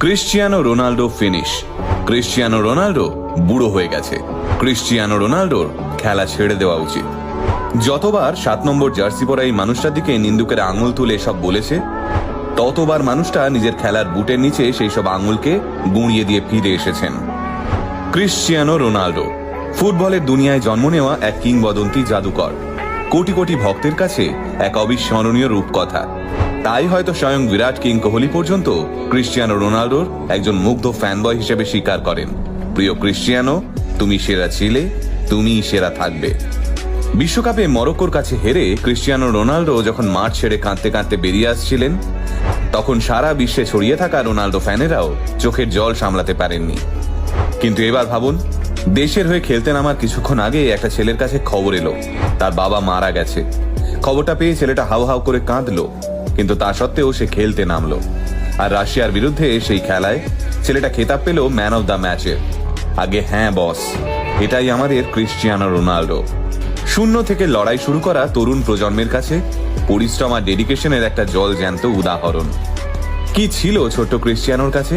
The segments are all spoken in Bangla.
Cristiano Ronaldo finish Cristiano Ronaldo বুড়ো হয়ে গেছে। ক্রিশ্চিয়ানো রোনাল্ডোর খেলা ছেড়ে দেওয়া উচিত। যতবার সাত নম্বর জার্সি পরা এই মানুষটার দিকে নিন্দুকের আঙুল তুলে সব বলেছে, ততবার মানুষটা নিজের খেলার বুটের নিচে সেই সব আঙুলকে গুঁড়িয়ে দিয়ে ফিরে এসেছেন। ক্রিশ্চিয়ানো রোনাল্ডো, ফুটবলের দুনিয়ায় জন্ম নেওয়া এক কিংবদন্তি জাদুকর। কোটি কোটি ভক্তের কাছে এক অবিস্মরণীয় রূপকথা। তাই হয়তো স্বয়ং বিরাট কিং কোহলি পর্যন্ত ক্রিশ্চিয়ানো রোনাল্ডোর একজন মুগ্ধ ফ্যানবয় হিসেবে স্বীকার করেন। প্রিয় ক্রিশ্চিয়ানো, তুমি সেরা ছিলে, তুমিই সেরা থাকবে। বিশ্বকাপে মরক্কোর কাছে হেরে ক্রিশ্চিয়ানো রোনাল্ডো যখন মাঠ ছেড়ে কাঁদতে কাঁদতে বেরিয়ে আসছিলেন, তখন সারা বিশ্বে ছড়িয়ে থাকা রোনাল্ডো ফ্যানেরাও চোখের জল সামলাতে পারেননি। কিন্তু এবার ভাবুন, দেশের হয়ে খেলতে নামার কিছুক্ষণ আগে একটা ছেলের কাছে খবর এলো। তার বাবা মারা গেছে। খবরটা পেয়ে ছেলেটা হাউ হাউ করে কাঁদলো। কিন্তু তা সত্ত্বেও সে খেলতে নামলো। আর রাশিয়ার বিরুদ্ধে সেই খেলায় ছেলেটা খেতাব পেল ম্যান অফ দ্য ম্যাচে। আগে হ্যাঁ বস, এটাই আমাদের ক্রিশ্চিয়ানো রোনাল্ডো। শূন্য থেকে লড়াই শুরু করা তরুণ প্রজন্মের কাছে পরিশ্রম আর ডেডিকেশনের একটা জল জ্যান্ত উদাহরণ। কি ছিল ছোট্ট ক্রিশ্চিয়ানোর কাছে?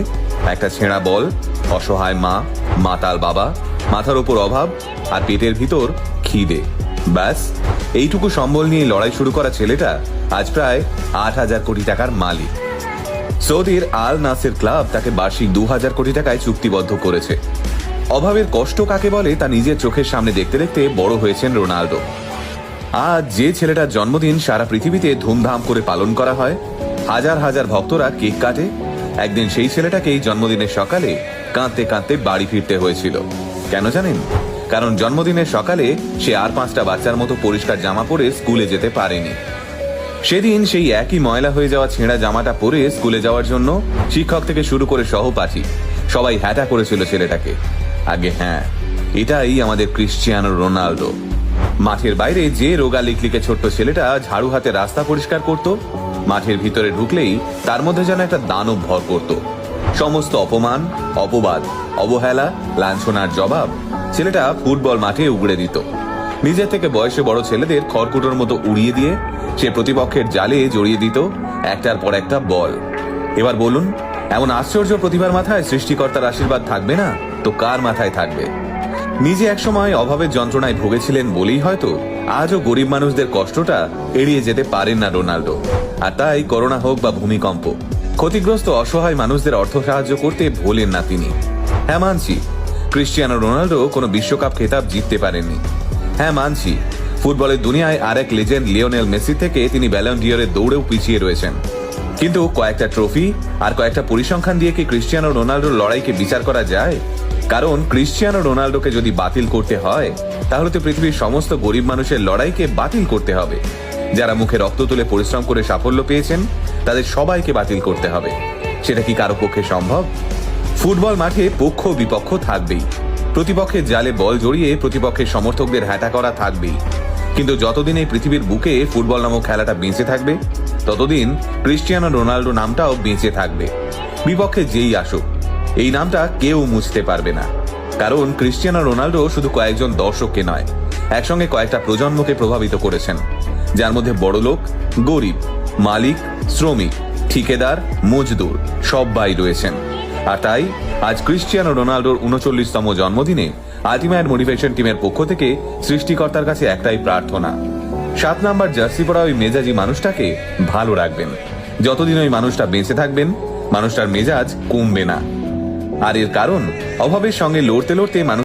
একটা ছেঁড়া বল, অসহায় মা, মাতাল বাবা, মাথার ওপর অভাব আর পেটের ভিতর খিদে। ব্যাস এইটুকু সম্বল নিয়ে লড়াই শুরু করা ছেলেটা আজ প্রায় আট হাজার কোটি টাকার মালিক। সৌদির আল নাসের ক্লাব তাকে বার্ষিক দু হাজার কোটি টাকায় চুক্তিবদ্ধ করেছে। অভাবের কষ্ট কাকে বলে তা নিজের চোখের সামনে দেখতে দেখতে বড় হয়েছেন রোনাল্ডো আজ যে ছেলেটার জন্মদিন সারা পৃথিবীতে ধুমধাম করে পালন করা হয়, হাজার হাজার ভক্তরা কেক কাটে। একদিন সেই ছেলেটাকেই জন্মদিনের সকালে কাঁদতে কাঁদতে বাড়ি ফিরতে হয়েছিল। কেন জানেন? কারণ জন্মদিনের সকালে সে আর পাঁচটা বাচ্চার মতো পরিষ্কার জামা পরে স্কুলে যেতে পারেনি। সেদিন সেই একই ময়লা হয়ে যাওয়া ছেঁড়া জামাটা পরে স্কুলে যাওয়ার জন্য শিক্ষক থেকে শুরু করে সহপাঠী সবাই হ্যাটা করেছিল ছেলেটাকে। আগে হ্যাঁ এটাই আমাদের ক্রিশ্চিয়ানো রোনাল্ডো মাঠের বাইরে যে রোগা লিকলিকে ছোট্ট ছেলেটা ঝাড়ু হাতে রাস্তা পরিষ্কার করত, মাঠের ভিতরে ঢুকলেই তার মধ্যে যেন একটা দানব ভর করত। সমস্ত অপমান, অপবাদ, অবহেলা, লাঞ্ছনার জবাব ছেলেটা ফুটবল মাঠে উগড়ে দিত। নিজের থেকে বয়সে বড় ছেলেদের খড়কুটোর মতো উড়িয়ে দিয়ে সে প্রতিপক্ষের জালে জড়িয়ে দিত একটার পর একটা বল। এবার বলুন, এমন আশ্চর্য প্রতিভার মাথায় সৃষ্টিকর্তার আশীর্বাদ থাকবে না? তো কার মাথায় থাকবে? নিজে একসময় অভাবের যন্ত্রণায় ভুগেছিলেন বলেই হয়তো আজও গরিব মানুষদের কষ্টটা এড়িয়ে যেতে পারেন না রোনাল্ডো আর তাই করোনা হোক বা ভূমিকম্প, ক্ষতিগ্রস্ত অসহায় মানুষদের অর্থ সাহায্য করতে ভোলেন না তিনি। হ্যাঁ মানছি ক্রিশ্চিয়ানো রোনাল্ডো কোনো বিশ্বকাপ খেতাব জিততে পারেননি। হ্যাঁ মানছি। ফুটবলের দুনিয়ায় আরেক লেজেন্ড লিওনেল মেসি থেকে তিনি ব্যালন ডিওরের দৌড়েও পিছিয়ে রয়েছেন। কিন্তু কয়েকটা ট্রফি আর কয়েকটা পরিসংখ্যান দিয়ে কি ক্রিশ্চিয়ানো রোনাল্ডোর লড়াইকে বিচার করা যায়? কারণ ক্রিশ্চিয়ানো রোনাল্ডোকে যদি বাতিল করতে হয়, তাহলে তো পৃথিবীর সমস্ত গরিব মানুষের লড়াইকে বাতিল করতে হবে। যারা মুখে রক্ত তুলে পরিশ্রম করে সাফল্য পেয়েছেন, তাদের সবাইকে বাতিল করতে হবে। সেটা কি কারও পক্ষে সম্ভব? ফুটবল মাঠে পক্ষ বিপক্ষ থাকবেই। প্রতিপক্ষের জালে বল জড়িয়ে প্রতিপক্ষের সমর্থকদের হ্যাটা করা থাকবেই। কিন্তু যতদিন এই পৃথিবীর বুকে ফুটবল নামক খেলাটা বেঁচে থাকবে, ততদিন ক্রিস্টিয়ানো রোনাল্ডো নামটাও বেঁচে থাকবে। বিপক্ষে যেই আসুক, এই নামটা কেউ মুছতে পারবে না। কারণ ক্রিশ্চিয়ানো রোনাল্ডো শুধু কয়েকজন দর্শককে নয়, একসঙ্গে কয়েকটা প্রজন্মকে প্রভাবিত করেছেন। যার মধ্যে বড়লোক, গরিব, মালিক, শ্রমিক, ঠিকাদার, মজদুর সবাই রয়েছেন। আর তাই, আজ ক্রিশ্চিয়ানো রোনাল্ডোর উনচল্লিশতম জন্মদিনে আলটিমেট মোটিভেশন টিমের পক্ষ থেকে সৃষ্টিকর্তার কাছে একটাই প্রার্থনা। সাত নাম্বার জার্সি পরা ওই মেজাজি মানুষটাকে ভালো রাখবেন। যতদিন ওই মানুষটা বেঁচে থাকবেন, মানুষটার মেজাজ কমবে না। আর এর কারণ, অভাবের সঙ্গে লড়তে লড়তে মানুষ